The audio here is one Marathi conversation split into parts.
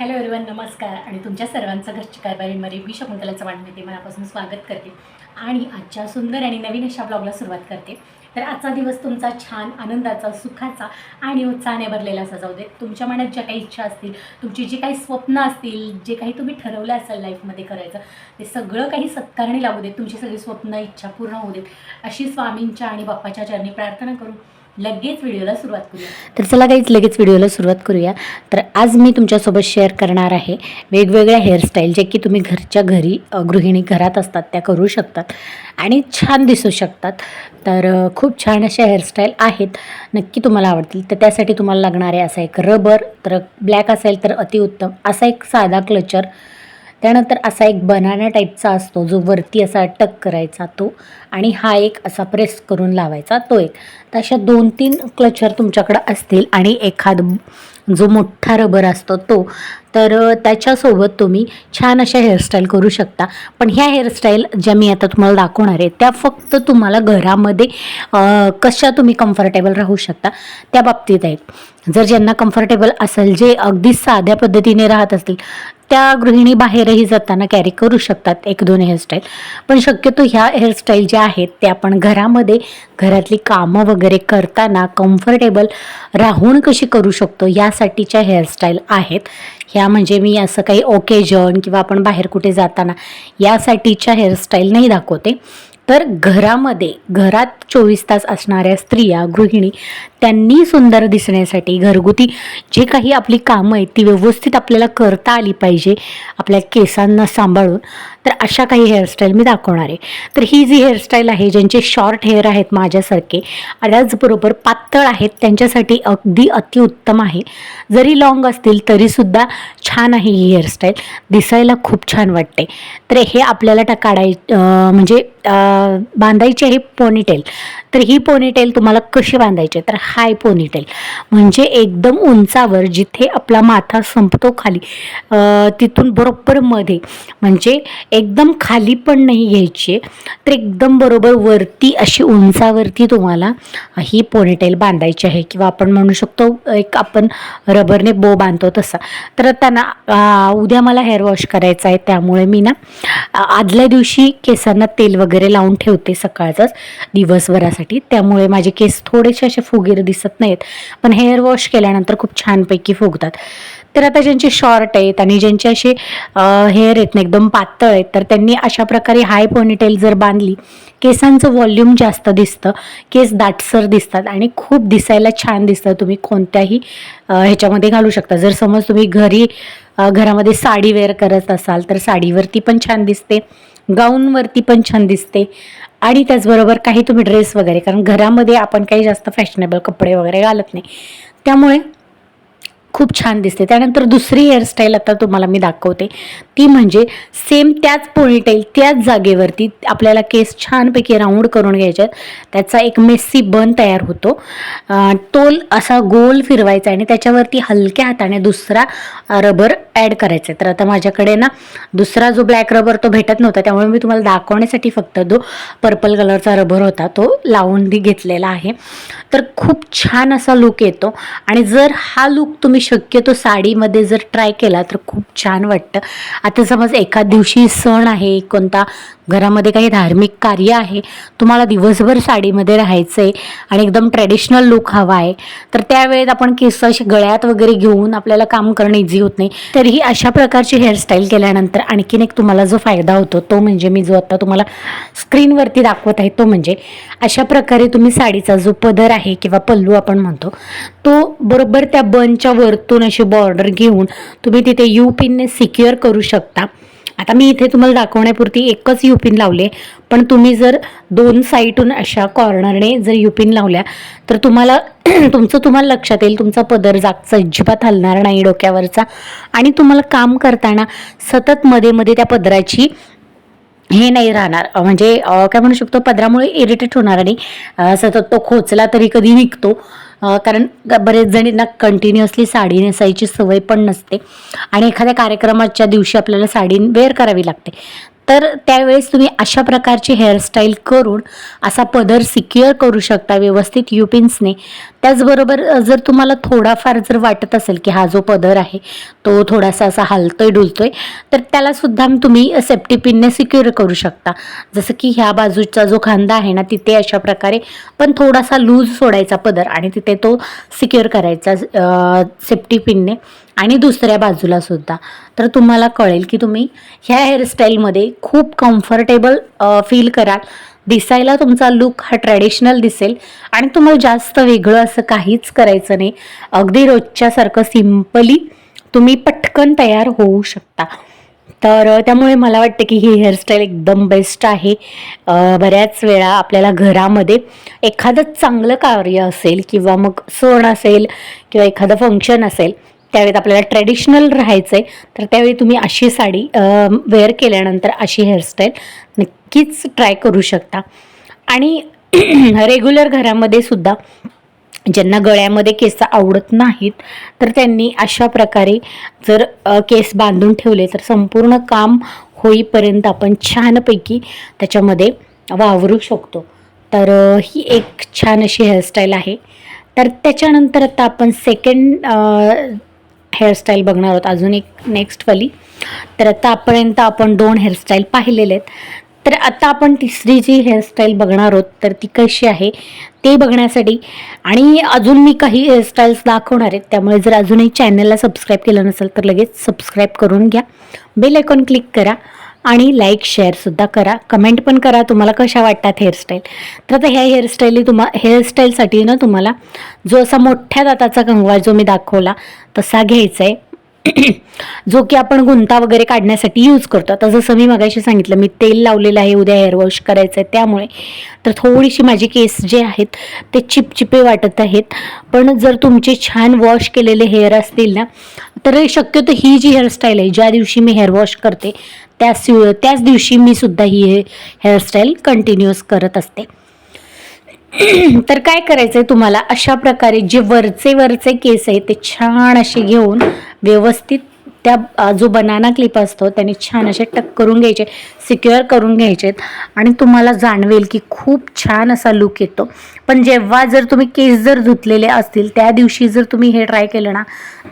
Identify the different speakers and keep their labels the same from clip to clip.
Speaker 1: हॅलो एवरीवन नमस्कार. आणि तुमच्या सर्वांचं घरची कारभारीमध्ये मी शकुंतला चव्हाण मी मनापासून स्वागत करते. आणि आजच्या सुंदर आणि नवीन अशा ब्लॉगला सुरुवात करते. तर आजचा दिवस तुमचा छान आनंदाचा सुखाचा आणि उत्साहाने भरलेला असा जाऊ दे. तुमच्या मनात ज्या काही इच्छा असतील तुमची जी काही स्वप्न असतील जे काही तुम्ही ठरवलं असेल लाईफमध्ये करायचं ते सगळं काही सत्कारणी लागू देत. तुमची सगळी स्वप्न इच्छा पूर्ण होऊ देत. अशी स्वामींच्या आणि बाप्पाच्या चरणी प्रार्थना करून लगेच व्हिडिओला सुरुवात करूया. तर चला काहीच लगेच व्हिडिओला सुरुवात करूया. तर आज मी तुमच्यासोबत शेअर करणार आहे वेगवेगळ्या हेअरस्टाईल जे की तुम्ही घरच्या घरी गृहिणी घरात असतात त्या करू शकतात आणि छान दिसू शकतात. तर खूप छान अशा हेअरस्टाईल आहेत नक्की तुम्हाला आवडतील. तर त्यासाठी तुम्हाला लागणारे असा एक रबर तर ब्लॅक असेल तर अतिउत्तम. असा एक साधा क्लचर त्यानंतर असा एक बनाना टाईपचा असतो जो वरती असा टक करायचा तो आणि हा एक असा प्रेस करून लावायचा तो एक. तर अशा दोन तीन क्लचर तुमच्याकडं असतील आणि एखाद जो मोठा रबर असतो तो तर त्याच्यासोबत तुम्ही छान अशा हेअरस्टाईल करू शकता. पण ह्या हेअरस्टाईल ज्या मी आता तुम्हाला दाखवणार आहे त्या फक्त तुम्हाला घरामध्ये कशा तुम्ही कम्फर्टेबल राहू शकता त्या बाबतीत आहेत. जर ज्यांना कम्फर्टेबल असेल जे अगदी साध्या पद्धतीने राहत असतील त्या गृहिणी बाहेरही जाताना कॅरी करू शकतात एक दोन हेअरस्टाईल पण शक्यतो ह्या हेअरस्टाईल ज्या आहेत त्या आपण घरामध्ये घरातली कामं वगैरे करताना कम्फर्टेबल राहून कशी करू शकतो यासाठीच्या हेअरस्टाईल आहेत. ह्या म्हणजे मी असं काही ओकेजन किंवा आपण बाहेर कुठे जाताना यासाठीच्या हेअरस्टाईल नाही दाखवते. तर घरामध्ये घरात चोवीस तास असणाऱ्या स्त्रिया गृहिणी त्यांनी सुंदर दिसण्यासाठी घरगुती जे काही आपली कामं आहेत ती व्यवस्थित आपल्याला करता आली पाहिजे आपल्या केसांना सांभाळून. तर अशा काही हेअरस्टाईल मी दाखवणार आहे. तर ही जी हेअरस्टाईल आहे ज्यांचे शॉर्ट हेअर आहेत माझ्यासारखे त्याचबरोबर पातळ आहेत त्यांच्यासाठी अगदी अतिउत्तम आहे. जरी लॉंग असतील तरीसुद्धा छान आहे ही हेअरस्टाईल दिसायला खूप छान वाटते. तर हे आपल्याला टा काढाय म्हणजे बांधायची आहे पोनीटेल तर ही पोनीटेल तुम्हाला कशी बांधायची तर हाय पोनीटेल म्हणजे एकदम उंचावर जिथे आपला माथा संपतो खाली तिथून बरोबर मध्ये. म्हणजे एकदम खाली पण नाही घ्यायची. आहे. तर एकदम बरोबर वरती अशी उंचावरती तुम्हाला ही पोनीटेल बांधायची आहे. किंवा आपण म्हणू शकतो एक आपण रबरने बो बांधतो तसा. तर आता ना उद्या मला हेअर वॉश करायचं आहे. त्यामुळे मी ना आदल्या दिवशी केसांना तेल वगैरे लावून ठेवते सकाळचंच दिवसभरासाठी. त्यामुळे माझे केस थोडेसे असे फुगेरे दिसत नाहीत. पण हेअर वॉश केल्यानंतर खूप छानपैकी फुगतात. तर आता ज्यांचे शॉर्ट आहेत आणि ज्यांचे असे हेअर आहेत ना एकदम पातळ आहेत तर त्यांनी अशा प्रकारे हाय पोनीटेल जर बांधली केसांचं व्हॉल्यूम जास्त दिसतं केस दाटसर दिसतात आणि खूप दिसायला छान दिसतं. तुम्ही कोणत्याही ह्याच्यामध्ये घालू शकता. जर समज तुम्ही घरी घरामध्ये साडी वेअर करत असाल तर साडीवरती पण छान दिसते गाऊनवरती पण छान दिसते आणि त्याचबरोबर काही तुम्ही ड्रेस वगैरे कारण घरामध्ये आपण काही जास्त फॅशनेबल कपडे वगैरे घालत नाही. त्यामुळे खूप छान दिसते. त्यानंतर दुसरी हेअरस्टाईल आता तुम्हाला मी दाखवते. ती म्हणजे सेम त्याच पोनीटेल त्याच जागेवरती आपल्याला केस छानपैकी राऊंड करून घ्यायचे आहेत. त्याचा एक मेस्सी बन तयार होतो. टोल तोल असा गोल फिरवायचा आणि त्याच्यावरती हलक्या हाताने दुसरा रबर ॲड करायचा आहे तर आता माझ्याकडे ना दुसरा जो ब्लॅक रबर तो भेटत नव्हता त्यामुळे मी तुम्हाला दाखवण्यासाठी फक्त जो पर्पल कलरचा रबर होता तो लावून घेतलेला आहे. तर खूप छान असा लुक येतो. आणि जर हा लुक तुम्ही शक्यतो साडीमध्ये जर ट्राय केला तर खूप छान वाटतं. आता समज एखाद दिवशी सण आहे कोणता घरामध्ये काही धार्मिक कार्य आहे तुम्हाला दिवसभर साडीमध्ये राहायचं आहे आणि एकदम ट्रेडिशनल लुक हवा आहे तर त्यावेळेत आपण केस असे गळ्यात वगैरे घेऊन आपल्याला काम करणं इझी होत नाही. तरीही अशा प्रकारची हेअरस्टाईल केल्यानंतर आणखीन एक तुम्हाला जो फायदा होतो तो म्हणजे मी जो आता तुम्हाला स्क्रीनवरती दाखवत आहे तो म्हणजे अशा प्रकारे तुम्ही साडीचा जो पदर आहे किंवा पल्लू आपण म्हणतो तो बरोबर त्या बनच्या वरतून अशी बॉर्डर घेऊन तुम्ही तिथे यू पिनने सिक्युअर करू शकता. आता मी इथे तुम्हाला दाखवण्यापुरती एकच युपिन लावले पण तुम्ही जर दोन साईटून अशा कॉर्नरने जर युपिन लावल्या तर तुम्हाला तुमचं तुम्हाला लक्षात येईल तुमचा पदर जागचा अजिबात हलणार नाही डोक्यावरचा. आणि तुम्हाला काम करताना सतत मध्ये मध्ये त्या पदराची हे नाही राहणार. म्हणजे काय म्हणू शकतो पदरामुळे इरिटेट होणार आणि सतत तो खोचला तरी कधी निघतो. कारण बरेच जणींना कंटिन्युअसली साडी नेसायची सवय पण नसते. आणि एखाद्या कार्यक्रमाच्या दिवशी आपल्याला साडी वेअर करावी लागते. तर त्यावेळेस तुम्ही अशा प्रकारची हेअरस्टाईल करून असा पदर सिक्युअर करू शकता व्यवस्थित युपिन्सने त्याचबरोबर जर तुम्हाला थोडाफार जर वाटत असेल की हा जो पदर आहे तो थोडासा असा हलतोय डुलतोय तर त्यालासुद्धा तुम्ही सेफ्टी पिनने सिक्युअर करू शकता. जसं की ह्या बाजूचा जो खांदा आहे ना तिथे अशा प्रकारे पण थोडासा लूज सोडायचा पदर आणि तिथे तो सिक्युअर करायचा सेफ्टी पिनने आणि दुसऱ्या बाजूला सुद्धा. तर तुम्हाला कळेल की तुम्ही ह्या हेअरस्टाईलमध्ये खूप कम्फर्टेबल फील कराल. दिसायला तुमचा लुक हा ट्रॅडिशनल दिसेल. आणि तुम्हाला जास्त वेगळं असं काहीच करायचं नाही. अगदी रोजच्यासारखं सिम्पली तुम्ही पटकन तयार होऊ शकता. तर त्यामुळे मला वाटतं की ही हेअरस्टाईल एकदम बेस्ट आहे. बऱ्याच वेळा आपल्याला घरामध्ये एखादं चांगलं कार्य असेल किंवा मग सण असेल किंवा एखादं फंक्शन असेल त्यावेळेत आपल्याला ट्रेडिशनल राहायचं आहे तर त्यावेळी तुम्ही अशी साडी वेअर केल्यानंतर अशी हेअरस्टाईल नक्कीच ट्राय करू शकता. आणि रेग्युलर घरामध्ये सुद्धा ज्यांना गळ्यामध्ये केस आवडत नाहीत तर त्यांनी अशा प्रकारे जर केस बांधून ठेवले तर संपूर्ण काम होईपर्यंत आपण छानपैकी त्याच्यामध्ये वावरू शकतो. तर ही एक छान अशी हेअरस्टाईल आहे. तर त्याच्यानंतर आता आपण सेकंड हेअरस्टाईल बघणार आहोत. अजून एक नेक्स्ट वाली. तर आतापर्यंत आपण दोन हेअरस्टाईल पाहिलेले आहेत. तर आता आपण तिसरी जी हेअरस्टाईल बघणार आहोत तर ती कशी आहे ते बघण्यासाठी. आणि अजून मी काही हेअरस्टाईल्स दाखवणार आहेत. त्यामुळे जर अजूनही चॅनलला सबस्क्राईब केलं नसेल तर लगेच सबस्क्राईब करून घ्या. बेल आयकॉन क्लिक करा. आणि लाईक शेअरसुद्धा करा. कमेंट पण करा तुम्हाला कशा वाटतात हेअरस्टाईल तर आता ह्या हेअरस्टाईली तुम्हा हेअरस्टाईलसाठी ना तुम्हाला जो असा मोठ्या दाताचा कंगवा जो मी दाखवला तसा घ्यायचा आहे जो की आपण गुंता वगैरे काढण्यासाठी यूज करतो. आता जसं मी मगाशी सांगितलं मी तेल लावलेलं आहे उद्या हेअर वॉश करायचं आहे त्यामुळे. तर थोडीशी माझे केस जे आहेत ते चिपचिपे वाटत आहेत. पण जर तुमचे छान वॉश केलेले हेअर असतील ना तर शक्यतो ही जी हेअरस्टाईल आहे ज्या दिवशी मी हेअर वॉश करते त्याच त्याच दिवशी मी सुद्धा ही हेअरस्टाईल कंटिन्यूअस करत असते. तर काय करायचंय तुम्हाला? अशा प्रकारे जे वरचे वरचे केस आहेत ते छान असे घेऊन व्यवस्थित त्या जो बनाना क्लिप असतो त्याने छान असे टक करून घ्यायचे सिक्युअर करून घ्यायचे आणि तुम्हाला जाणवेल की खूप छान असा लुक येतो. पण जेव्हा जर तुम्ही केस जर धुतलेले असतील त्या दिवशी जर तुम्ही हे ट्राय केलं ना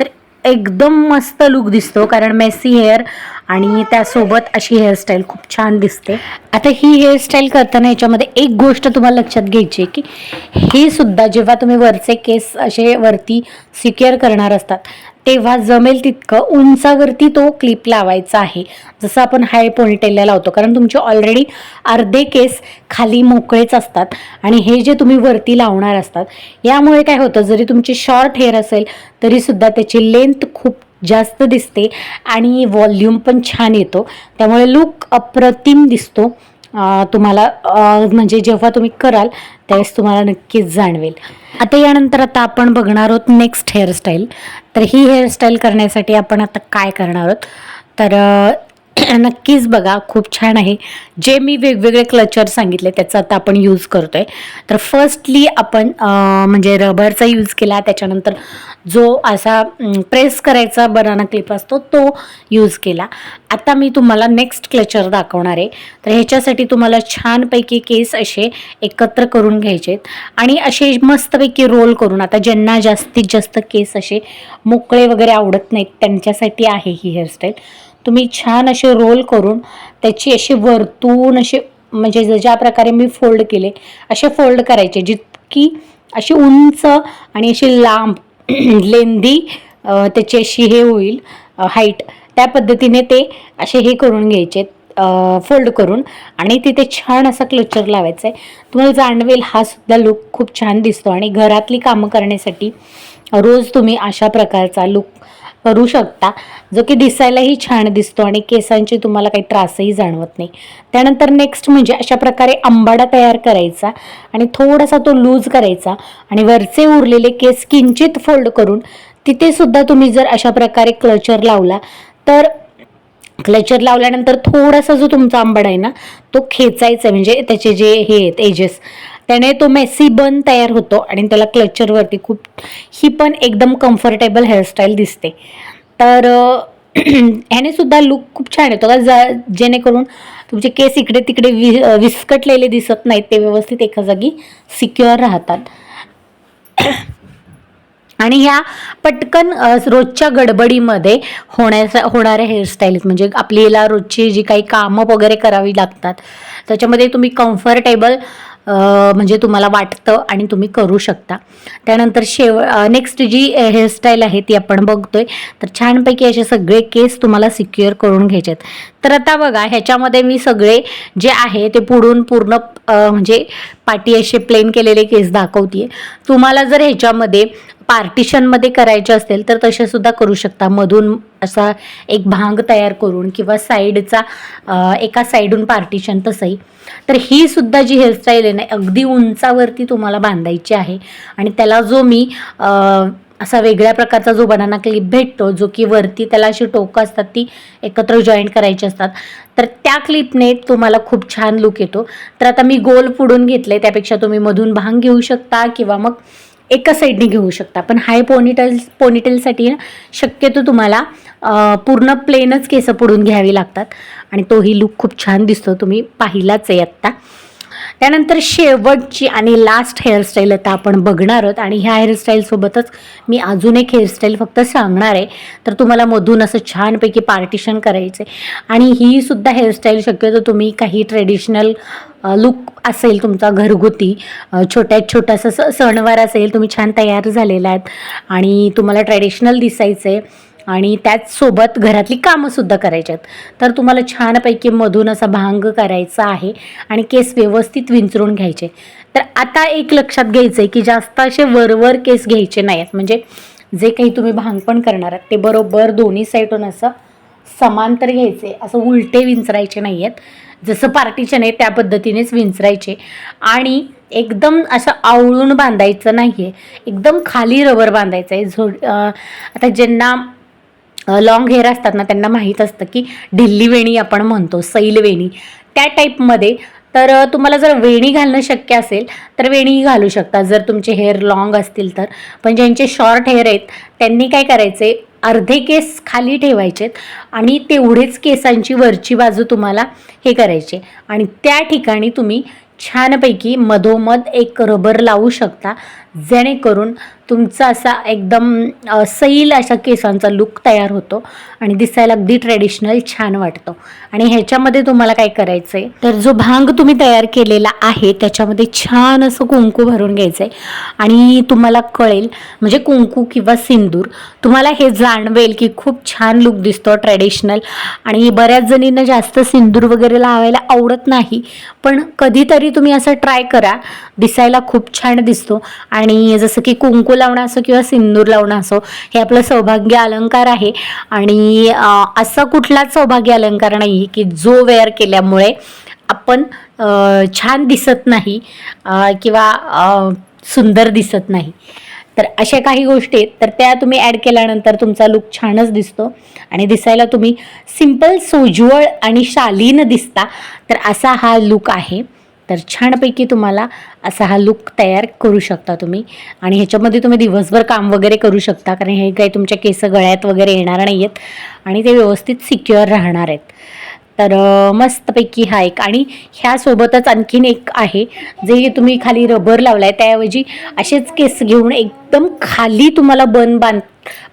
Speaker 1: तर एकदम मस्त लुक दिसतो कारण मेसी हेअर आणि त्यासोबत अशी हेअरस्टाईल खूप छान दिसते. आता ही हेअरस्टाईल करताना याच्यामध्ये एक गोष्ट तुम्हाला लक्षात घ्यायची आहे की हे सुद्धा जेव्हा तुम्ही वरचे केस असे वरती सिक्युअर करणार असतात तेव्हा जमेल तितकं उंचावरती तो क्लिप लावायचा आहे. जसं आपण हाय पोनीटेलला लावतो. कारण तुमचे ऑलरेडी अर्धे केस खाली मोकळेच असतात. आणि हे जे तुम्ही वरती लावणार असतात यामुळे काय होतं जरी तुमचे शॉर्ट हेअर असेल तरीसुद्धा त्याची लेंथ खूप जास्त दिसते आणि वॉल्यूम पण छान येतो. त्यामुळे लुक अप्रतिम दिसतो. तुम्हाला म्हणजे जेव्हा तुम्ही कराल त्यावेळेस तुम्हाला नक्कीच जाणवेल. आता यानंतर आता आपण बघणार आहोत नेक्स्ट हेअरस्टाईल तर ही हेअरस्टाईल करण्यासाठी आपण आता काय करणार आहोत? तर नक्कीच बघा खूप छान आहे. जे मी वेगवेगळे क्लचर सांगितले त्याचा आता आपण यूज करतोय. तर फर्स्टली आपण म्हणजे रबरचा यूज केला त्याच्यानंतर जो असा प्रेस करायचा बनाना क्लिप असतो तो यूज केला. आता मी तुम्हाला नेक्स्ट क्लचर दाखवणार आहे. तर ह्याच्यासाठी तुम्हाला छानपैकी केस असे एकत्र करून घ्यायचे आणि असे मस्तपैकी रोल करून आता ज्यांना जास्तीत जास्त केस असे मोकळे वगैरे आवडत नाहीत त्यांच्यासाठी आहे ही हेअरस्टाईल तुम्ही छान असे रोल करून त्याची अशी वरतून असे म्हणजे ज- ज्या प्रकारे मी फोल्ड केले असे फोल्ड करायचे. जितकी अशी उंच आणि अशी लांब लेंदी त्याची अशी हे होईल हाईट त्या पद्धतीने ते असे हे करून घ्यायचे फोल्ड करून. आणि तिथे छान असा क्लचर लावायचा आहे तुम्हाला जाणवेल हा सुद्धा लुक खूप छान दिसतो. आणि घरातली कामं करण्यासाठी रोज तुम्ही अशा प्रकारचा लुक करू शकता जो की दिसायलाही छान दिसतो आणि केसांचे तुम्हाला काही त्रासही जाणवत नाही. त्यानंतर नेक्स्ट म्हणजे अशा प्रकारे आंबाडा तयार करायचा आणि थोडासा तो लूज करायचा आणि वरचे उरलेले केस किंचित फोल्ड करून तिथे सुद्धा तुम्ही जर अशा प्रकारे क्लचर लावला तर क्लचर लावल्यानंतर थोडासा जो तुमचा आंबाडा आहे ना तो खेचायचा आहे. म्हणजे त्याचे जे हे आहेत एजेस त्याने तो मेसी बन तयार होतो आणि त्याला क्लचरवरती खूप ही पण एकदम कम्फर्टेबल हेअरस्टाईल दिसते. तर ह्याने सुद्धा लुक खूप छान येतो. का जा जेणेकरून तुमचे केस इकडे तिकडे वि विस्कटलेले दिसत नाहीत ते व्यवस्थित एका जागी सिक्युअर राहतात. आणि ह्या पटकन रोजच्या गडबडीमध्ये होण्याचा होणाऱ्या हेअरस्टाईल्स म्हणजे आपल्याला रोजची जी काही कामं वगैरे करावी लागतात त्याच्यामध्ये तुम्ही कम्फर्टेबल म्हणजे तुम्हाला वाटतं आणि तुम्ही करू शकता. त्यानंतर शेव नेक्स्ट जी हेअरस्टाईल आहे ती आपण बघतोय. तर छानपैकी असे सगळे केस तुम्हाला सिक्युअर करून घ्यायचे आहेत तर आता बघा ह्याच्यामध्ये मी सगळे जे आहे ते पुढून पूर्ण म्हणजे पाटी असे प्लेन केलेले केस दाखवते तुम्हाला जर ह्याच्यामध्ये पार्टिशनमध्ये करायचे असेल तर तसे सुद्धा करू शकता. मधून असा एक भांग तयार करून किंवा साईडचा एका साईडून पार्टिशन तसंही. तर ही सुद्धा जी हेअरस्टाईल आहे ना अगदी उंचावरती तुम्हाला बांधायची आहे. आणि त्याला जो मी असा वेगळ्या प्रकारचा जो बनाना क्लिप भेटतो जो की वरती त्याला अशी टोकं असतात ती एकत्र जॉईंट करायची असतात. तर त्या क्लिपने तुम्हाला खूप छान लुक येतो. तर आता मी गोल फुडून घेतले त्यापेक्षा तुम्ही मधून भांग घेऊ शकता किंवा मग एका साईडने घेऊ शकता. पण हाय पोनिटेल पोनिटेलसाठी शक्यतो तुम्हाला पूर्ण प्लेनच केसं पुढून घ्यावी लागतात. आणि तोही लुक खूप छान दिसतो. तुम्ही पाहिलाच आहे आत्ता. त्यानंतर शेवटची आणि लास्ट हेअरस्टाईल आता आपण बघणार आहोत. आणि ह्या हेअरस्टाईलसोबतच मी अजून एक हेअरस्टाईल फक्त सांगणार आहे. तर तुम्हाला मधून असं छानपैकी पार्टिशन करायचं आहे आणि ही सुद्धा हेअरस्टाईल शक्यतो तुम्ही काही ट्रेडिशनल लुक असेल तुमचा घरगुती छोट्यात छोटासा सणवार असेल तुम्ही छान तयार झालेला आहेत. आणि तुम्हाला ट्रेडिशनल दिसायचं आहे आणि त्याचसोबत घरातली कामंसुद्धा करायची आहेत. तर तुम्हाला छानपैकी मधून असा भांग करायचा आहे आणि केस व्यवस्थित विंचरून घ्यायचे. तर आता एक लक्षात घ्यायचं आहे की जास्त असे वरवर केस घ्यायचे नाही आहेत म्हणजे जे काही तुम्ही भांग पण करणार आहात ते बरोबर दोन्ही साईडून असं समांतर घ्यायचे. असं उलटे विंचरायचे नाही आहेत जसं पार्टिशन आहे त्या पद्धतीनेच विंचरायचे. आणि एकदम असं आवळून बांधायचं नाही आहे एकदम खाली रबर बांधायचं आहे. झो आता ज्यांना लॉंग हेअर असतात ना त्यांना माहीत असतं की ढिल्ली वेणी आपण म्हणतो सैल वेणी. त्या टाईपमध्ये तर तुम्हाला जर वेणी घालणं शक्य असेल तर वेणीही घालू शकता. जर तुमचे हेअर लॉंग असतील तर. पण ज्यांचे शॉर्ट हेअर आहेत त्यांनी काय करायचे अर्धे केस खाली ठेवायचेत आणि तेवढेच केसांची वरची बाजू तुम्हाला हे करायचे. आणि त्या ठिकाणी तुम्ही छानपैकी मधोमध एक रबर लावू शकता. जेणेकरून तुमचा असा एकदम सैल अशा केसांचा लुक तयार होतो आणि दिसायला अगदी ट्रेडिशनल छान वाटतो. आणि ह्याच्यामध्ये तुम्हाला काय करायचं आहे तर जो भांग तुम्ही तयार केलेला आहे त्याच्यामध्ये छान असं कुंकू भरून घ्यायचं आहे आणि तुम्हाला कळेल म्हणजे कुंकू किंवा सिंदूर तुम्हाला हे जाणवेल की खूप छान लुक दिसतो ट्रेडिशनल आणि बऱ्याच जणींना जास्त सिंदूर वगैरे लावायला आवडत नाही पण कधीतरी तुम्ही असं ट्राय करा. दिसायला खूप छान दिसतो. आणि आणि जसं की कुंकू लावणं असो किंवा सिंदूर लावणं असो हे आपलं सौभाग्य अलंकार आहे. आणि असं कुठलाच सौभाग्य अलंकार नाही की जो वेअर केल्यामुळे आपण छान दिसत नाही किंवा सुंदर दिसत नाही. तर अशा काही गोष्टी आहेत. तर त्या तुम्ही ॲड केल्यानंतर तुमचा लुक छानच दिसतो. आणि दिसायला तुम्ही सिंपल सोज्वळ आणि शालीन दिसता. तर असा हा लुक आहे. तर छानपैकी तुम्हाला असा हा लुक तयार करू शकता तुम्ही. आणि ह्याच्यामध्ये तुम्ही दिवसभर काम वगैरे करू शकता कारण हे काही तुमच्या केस गळ्यात वगैरे येणार नाही आहेत आणि ते व्यवस्थित सिक्युअर राहणार आहेत. तर मस्तपैकी हा एक. आणि ह्यासोबतच आणखीन एक आहे जे तुम्ही खाली रबर लावलाय त्याऐवजी असेच केस घेऊन एकदम खाली तुम्हाला बन बांध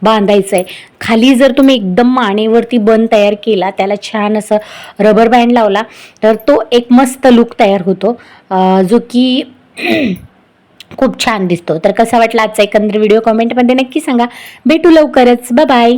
Speaker 1: बांधायचं आहे खाली जर तुम्ही एकदम मानेवरती बन तयार केला त्याला छान असं रबर बँड लावला तर तो एक मस्त लुक तयार होतो जो की खूप छान दिसतो. तर कसा वाटला आजचा एकंदर व्हिडिओ कमेंटमध्ये नक्की सांगा. भेटू लवकरच. बाय